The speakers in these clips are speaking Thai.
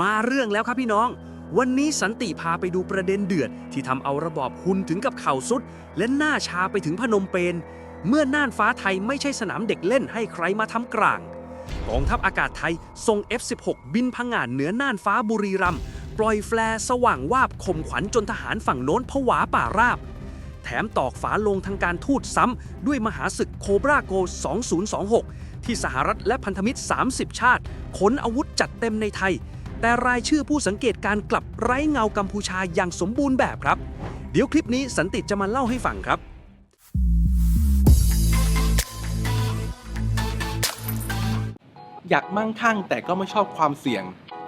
มาเรื่องแล้วครับพี่น้อง วันนี้สันติพาไปดูประเด็นเดือด ที่ทำเอาระบอบฮุนถึงกับเข่าสุด และหน้าชาไปถึงพนมเปญเมื่อน่านฟ้าไทยไม่ใช่สนามเด็กเล่นให้ใครมาทำกลาง กองทัพอากาศไทยส่ง F16 บินพังงานเหนือน่านฟ้าบุรีรัมย์ปล่อยแฟลร์สว่างวาบข่มขวัญจนทหารฝั่งโน้นผวาป่าราบ แถมตอกฝาลงทางการทูตซ้ำด้วยมหาศึกโคบราโก 2026 ที่สหรัฐและพันธมิตร 30 ชาติ ขนอาวุธจัดเต็มในไทย แต่รายชื่อผู้สังเกตการกลับไร้เงากัมพูชาอย่างสมบูรณ์แบบครับ เดี๋ยวคลิปนี้สันติจะมาเล่าให้ฟังครับ อยากมั่งคั่งแต่ก็ไม่ชอบความเสี่ยง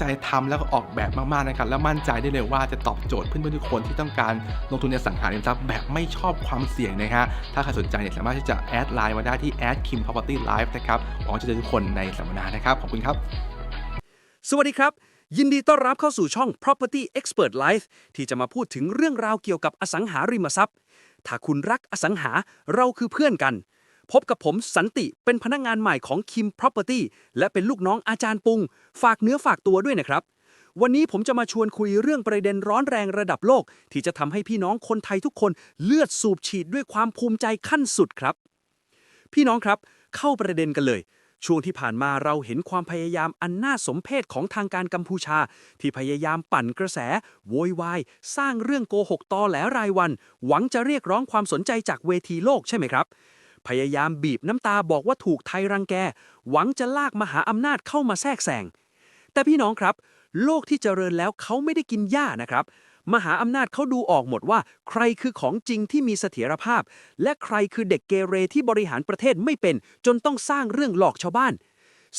ใจทำแล้วก็ออกแบบมากๆนะครับ แล้วมั่นใจได้เลยว่าจะตอบโจทย์เพื่อนๆทุกคนที่ต้องการลงทุนในอสังหาริมทรัพย์แบบไม่ชอบความเสี่ยงนะฮะ ถ้าใครสนใจเนี่ยสามารถที่จะแอดไลน์มาได้ที่ a d kim property live นะครับหวังจะเจอทุกคนในสัมมนานะครับ ขอบคุณครับ สวัสดีครับ ยินดีต้อนรับเข้าสู่ช่อง Property Expert Life ที่จะมาพูดถึงเรื่องราวเกี่ยวกับอสังหาริมทรัพย์ ถ้าคุณรักอสังหาเราคือเพื่อนกัน พบกับผมสันติเป็นพนักงานใหม่ของ Kim Property และเป็นลูกน้องอาจารย์ปุง ฝากเนื้อฝากตัวด้วยนะครับ วันนี้ผมจะมาชวนคุยเรื่องประเด็นร้อนแรงระดับโลก ที่จะทำให้พี่น้องคนไทยทุกคนเลือดสูบฉีดด้วยความภูมิใจขั้นสุดครับ พี่น้องครับ เข้าประเด็นกันเลย ช่วงที่ผ่านมาเราเห็นความพยายามอันน่าสมเพชของทางการกัมพูชา ที่พยายามปั่นกระแสโวยวายสร้างเรื่องโกหกตอแหลรายวัน หวังจะเรียกร้องความสนใจจากเวทีโลกใช่ไหมครับ พยายามบีบน้ำตาบอกว่าถูกไทยรังแก หวังจะลากมหาอำนาจเข้ามาแทรกแซงแต่พี่น้องครับ โลกที่เจริญแล้วเขาไม่ได้กินหญ้านะครับ มหาอำนาจเขาดูออกหมดว่า ใครคือของจริงที่มีเสถียรภาพ และใครคือเด็กเกเรที่บริหารประเทศไม่เป็น จนต้องสร้างเรื่องหลอกชาวบ้าน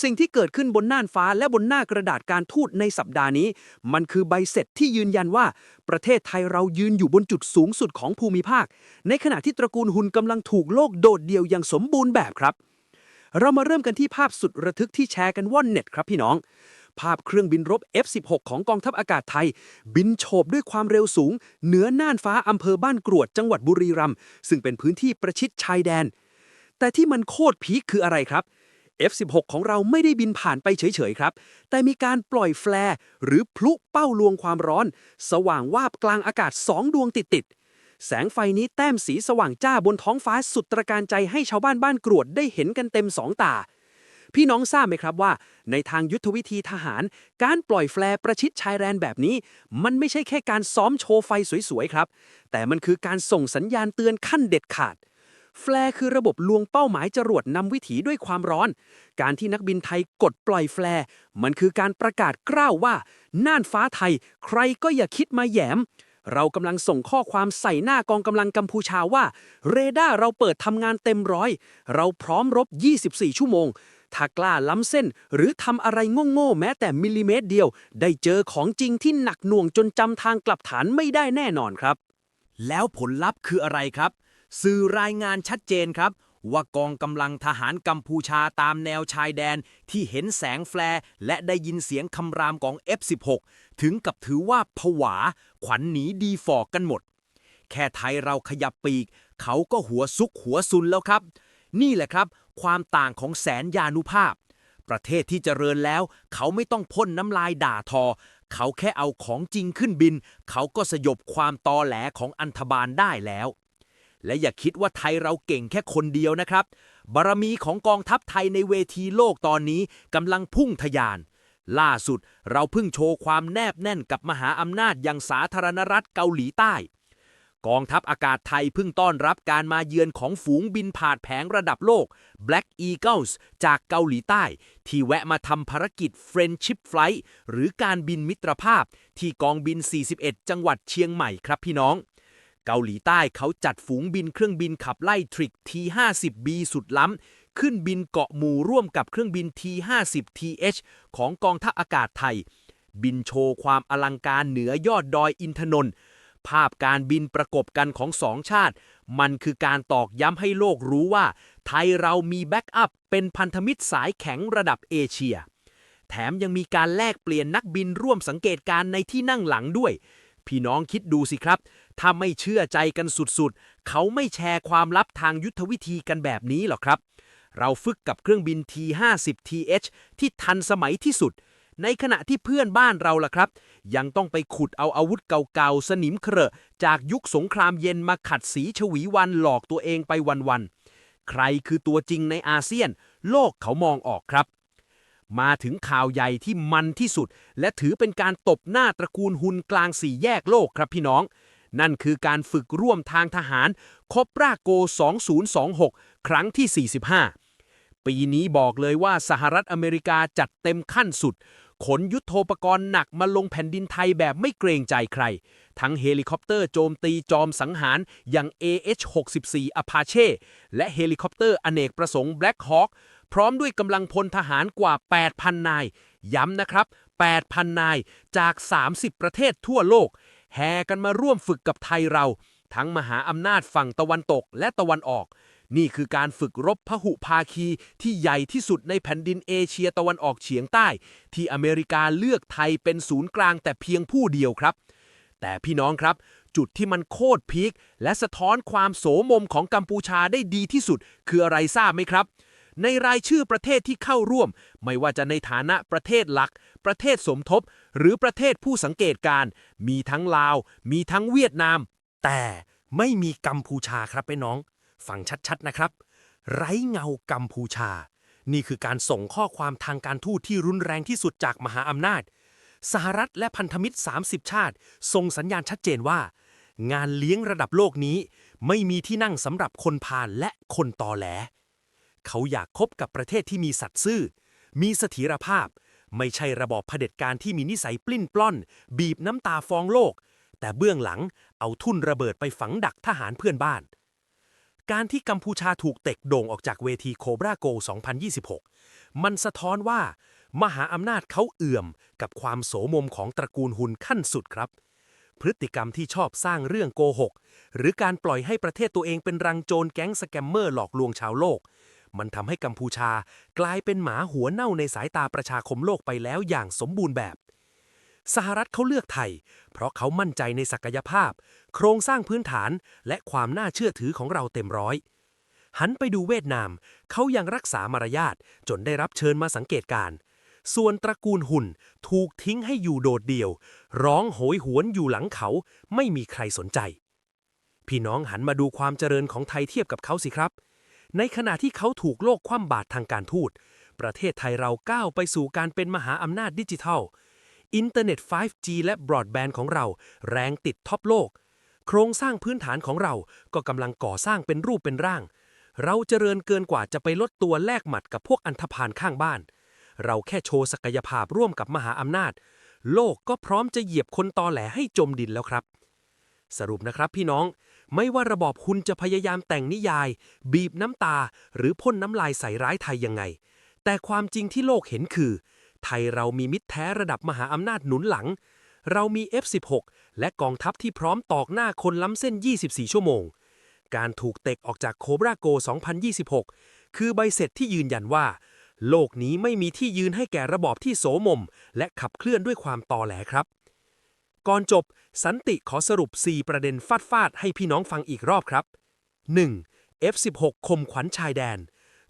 สิ่งที่เกิดขึ้นบนน่านฟ้าและบนหน้ากระดาษการทูตในสัปดาห์นี้ มันคือใบเสร็จที่ยืนยันว่า ประเทศไทยเรายืนอยู่บนจุดสูงสุดของภูมิภาค ในขณะที่ตระกูลหุนกำลังถูกโลกโดดเดี่ยวอย่างสมบูรณ์แบบครับ เรามาเริ่มกันที่ภาพสุดระทึกที่แชร์กันว่อนเน็ตครับพี่น้องภาพเครื่องบินรบ F16 ของกองทัพอากาศไทย บินโฉบด้วยความเร็วสูง เหนือน่านฟ้าอำเภอบ้านกรวดจังหวัดบุรีรัมย์ซึ่งเป็นพื้นที่ประชิดชายแดน แต่ที่มันโคตรพีคคืออะไรครับ F16 ของเราไม่ได้บินผ่านไปเฉย ๆ ครับ แต่มีการปล่อยแฟลร์หรือพลุเป้าลวงความร้อน สว่างวาบกลางอากาศสองดวงติด ๆ แสงไฟนี้แต้มสีสว่างจ้าบนท้องฟ้าสุดตระการใจให้ชาวบ้านบ้านกรวดได้เห็นกันเต็มสองตา พี่น้องทราบไหมครับว่า ในทางยุทธวิธีทหาร การปล่อยแฟลร์ประชิดชายแดนแบบนี้ มันไม่ใช่แค่การซ้อมโชว์ไฟสวย ๆ ครับ แต่มันคือการส่งสัญญาณเตือนขั้นเด็ดขาด แฟลร์คือระบบลวงเป้าหมายจรวดนำวิถีด้วยความร้อน การที่นักบินไทยกดปล่อยแฟลร์มันคือการประกาศกล้าวว่า น่านฟ้าไทย ใครก็อย่าคิดมาแยม เรากำลังส่งข้อความใส่หน้ากองกำลังกัมพูชาว่า เรดาร์เราเปิดทำงานเต็มร้อย เราพร้อมรบ 24 ชั่วโมงถ้ากล้าล้ำเส้น หรือทำอะไรโง่ๆแม้แต่มิลลิเมตรเดียว ได้เจอของจริงที่หนักหน่วงจนจำทางกลับฐานไม่ได้แน่นอนครับ แล้วผลลัพธ์คืออะไรครับ สื่อรายงานชัดเจนครับ ว่ากองกำลังทหารกัมพูชาตามแนวชายแดนที่เห็นแสงแฟลร์และได้ยินเสียงคำรามของ F16 ถึงกับถือว่าผวา ขวัญหนีดีฟอกกันหมด แค่ไทยเราขยับปีก เขาก็หัวซุกหัวซุนแล้วครับ นี่แหละครับ ความต่างของแสนยานุภาพ ประเทศที่เจริญแล้ว เขาไม่ต้องพ่นน้ำลายด่าทอ เขาแค่เอาของจริงขึ้นบิน เขาก็สยบความตอแหลของอันธบาลได้แล้ว และอย่าคิดว่าไทยเราเก่งแค่คนเดียวนะครับ บารมีของกองทัพไทยในเวทีโลกตอนนี้กำลังพุ่งทะยาน ล่าสุดเราเพิ่งโชว์ความแนบแน่นกับมหาอำนาจอย่างสาธารณรัฐเกาหลีใต้ กองทัพอากาศไทยเพิ่งต้อนรับการมาเยือนของฝูงบินผ่านแผงระดับโลก Black Eagles จากเกาหลีใต้ ที่แวะมาทำภารกิจ Friendship Flight หรือการบินมิตรภาพ ที่กองบิน 41 จังหวัดเชียงใหม่ครับพี่น้อง เกาหลีใต้เขาจัดฝูงบินเครื่องบินขับไล่ทริก T50B สุดล้ำ ขึ้นบินเกาะหมู่ร่วมกับเครื่องบิน T50TH ของกองทัพอากาศไทย บินโชว์ความอลังการเหนือยอดดอยอินทนนท์ภาพการบินประกบกันของสองชาติ มันคือการตอกย้ำให้โลกรู้ว่า ไทยเรามีแบ็กอัพเป็นพันธมิตรสายแข็งระดับเอเชีย แถมยังมีการแลกเปลี่ยนนักบินร่วมสังเกตการณ์ในที่นั่งหลังด้วย พี่น้องคิดดูสิครับ ถ้าไม่เชื่อใจกันสุดๆ เขาไม่แชร์ความลับทางยุทธวิธีกันแบบนี้หรอกครับ เราฝึกกับเครื่องบิน T50TH ที่ทันสมัยที่สุด ในขณะที่เพื่อนบ้านเราล่ะครับ ยังต้องไปขุดเอาอาวุธเก่าๆ สนิมเครอะจากยุคสงครามเย็นมาขัดสีฉวีวันหลอกตัวเองไปวันๆ ใครคือตัวจริงในอาเซียน โลกเขามองออกครับมาถึงข่าวใหญ่ที่มันที่สุด และถือเป็นการตบหน้าตระกูลหุนกลางสี่แยกโลกครับพี่น้อง นั่นคือการฝึกร่วมทางทหาร คบราโก 2026 ครั้งที่ 45 ปีนี้บอกเลยว่าสหรัฐอเมริกาจัดเต็มขั้นสุด ขนยุทโธปกรณ์หนักมาลงแผ่นดินไทยแบบไม่เกรงใจใคร ทั้งเฮลิคอปเตอร์โจมตีจอมสังหารอย่าง AH-64 Apache และเฮลิคอปเตอร์อเนกประสงค์ Black Hawk พร้อมด้วยกำลังพลทหารกว่า 8,000 นาย ย้ำนะครับ 8,000 นายจาก 30 ประเทศทั่วโลก แห่กันมาร่วมฝึกกับไทยเรา ทั้งมหาอำนาจฝั่งตะวันตกและตะวันออก นี่คือการฝึกรบพหุภาคีที่ใหญ่ที่สุดในแผ่นดินเอเชียตะวันออกเฉียงใต้ ที่อเมริกาเลือกไทยเป็นศูนย์กลางแต่เพียงผู้เดียวครับ แต่พี่น้องครับ จุดที่มันโคตรพีคและสะท้อนความโสมมของกัมพูชาได้ดีที่สุด คืออะไรทราบไหมครับ ในรายชื่อประเทศที่เข้าร่วม ไม่ว่าจะในฐานะประเทศหลัก ประเทศสมทบ หรือประเทศผู้สังเกตการ มีทั้งลาว มีทั้งเวียดนาม แต่ไม่มีกัมพูชาครับไปน้อง ฟังชัดๆนะครับ ไร้เงากัมพูชา นี่คือการส่งข้อความทางการทูตที่รุนแรงที่สุดจากมหาอำนาจ สหรัฐและพันธมิตร 30 ชาติ ส่งสัญญาณชัดเจนว่า งานเลี้ยงระดับโลกนี้ ไม่มีที่นั่งสำหรับคนพาลและคนตอแหล เขาอยากคบกับประเทศที่มีสัตว์ซื่อ มีเสถียรภาพ ไม่ใช่ระบอบเผด็จการที่มีนิสัยปลิ้นปล้อน บีบน้ำตาฟองโลก แต่เบื้องหลังเอาทุ่นระเบิดไปฝังดักทหารเพื่อนบ้าน การที่กัมพูชาถูกเตะโด่งออกจากเวทีโคบราโก 2026 มันสะท้อนว่า มหาอำนาจเขาเอื่อมกับความโสมมของตระกูลหุนขั้นสุดครับพฤติกรรมที่ชอบสร้างเรื่องโกหก หรือการปล่อยให้ประเทศตัวเองเป็นรังโจรแก๊งสแกมเมอร์หลอกลวงชาวโลก มันทำให้กัมพูชากลายเป็นหมาหัวเน่าในสายตาประชาคมโลกไปแล้วอย่างสมบูรณ์แบบ สหรัฐเขาเลือกไทย เพราะเขามั่นใจในศักยภาพ โครงสร้างพื้นฐานและความน่าเชื่อถือของเราเต็มร้อยหันไปดูเวียดนาม เขายังรักษามารยาทจนได้รับเชิญมาสังเกตการณ์ส่วนตระกูลหุ่นถูกทิ้งให้อยู่โดดเดี่ยว ร้องโหยหวนอยู่หลังเขาไม่มีใครสนใจ พี่น้องหันมาดูความเจริญของไทยเทียบกับเขาสิครับ ในขณะที่เขาถูกโลกคว่ำบาตรทางการทูต ประเทศไทยเราก้าวไปสู่การเป็นมหาอำนาจดิจิทัล อินเทอร์เน็ต 5G และบรอดแบนด์ของเราแรงติดท็อปโลก โครงสร้างพื้นฐานของเราก็กำลังก่อสร้างเป็นรูปเป็นร่าง เราเจริญเกินกว่าจะไปลดตัวแลกหมัดกับพวกอันธพาลข้างบ้าน เราแค่โชว์ศักยภาพร่วมกับมหาอำนาจ โลกก็พร้อมจะเหยียบคนตอแหลให้จมดินแล้วครับ สรุปนะครับพี่น้อง ไม่ว่าระบอบคุณจะพยายามแต่งนิยาย บีบน้ำตา หรือพ่นน้ำลายใส่ร้ายไทยยังไง แต่ความจริงที่โลกเห็นคือ ไทยเรามีมิตรแท้ระดับมหาอำนาจหนุนหลัง เรามี F16 และกองทัพที่พร้อมตอกหน้าคนล้ำเส้น 24 ชั่วโมง การถูกเตะออกจากโคบราโก 2026 คือใบเสร็จที่ยืนยันว่า โลกนี้ไม่มีที่ยืนให้แก่ระบอบที่โสมม และขับเคลื่อนด้วยความตอแหลครับ ก่อนจบ สันติขอสรุป 4 ประเด็นฟาดฟาดให้พี่น้องฟังอีกรอบครับ 1. F16 คมขวัญชายแดน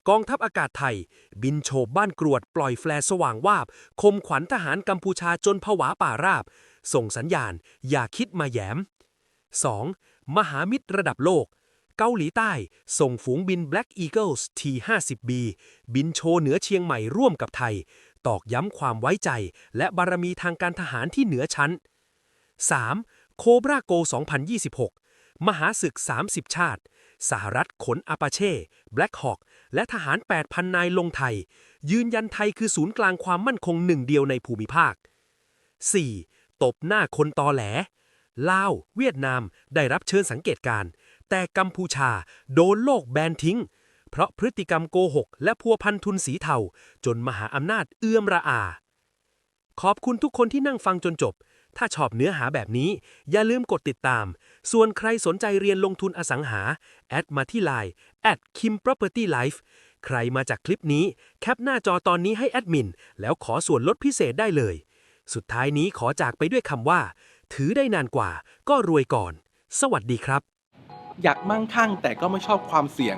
กองทัพอากาศไทย บินโฉบบ้านกรวดปล่อยแฟลร์สว่างวาบ คมขวัญทหารกัมพูชาจนผวาป่าราบ ส่งสัญญาณ อย่าคิดมาแยม 2. มหามิตรระดับโลก เกาหลีใต้ ส่งฝูงบิน Black Eagles T50B บินโชว์เหนือเชียงใหม่ร่วมกับไทย ตอกย้ำความไว้ใจ และบารมีทางการทหารที่เหนือชั้น 3. โคบราโก 2026 มหาศึก 30 ชาติ สหรัฐขนอาปาเช่ แบล็กฮอ k และทหาร 8,000 นายลงไทย ยืนยันไทยคือศูนย์กลางความมั่นคงหนึ่งเดียวในภูมิภาค 4. ตบหน้าคนตอแหล ลาว เวียดนาม ได้รับเชิญสังเกตการ แต่กัมพูชา โดนโลกแบนทิ้ง เพราะพฤติกรรมโกหก และพัวพันทุนสีเทา จนมหาอำนาจเอื้อมระอา ขอบคุณทุกคนที่นั่งฟังจนจบ ถ้าชอบเนื้อหาแบบนี้ อย่าลืมกดติดตาม ส่วนใครสนใจเรียนลงทุนอสังหา แอดมาที่ Line at kim property life ใครมาจากคลิปนี้ แคปหน้าจอตอนนี้ให้แอดมิน แล้วขอส่วนลดพิเศษได้เลย สุดท้ายนี้ขอจากไปด้วยคำว่า ถือได้นานกว่า ก็รวยก่อน สวัสดีครับ อยากมั่งคั่งแต่ก็ไม่ชอบความเสี่ยง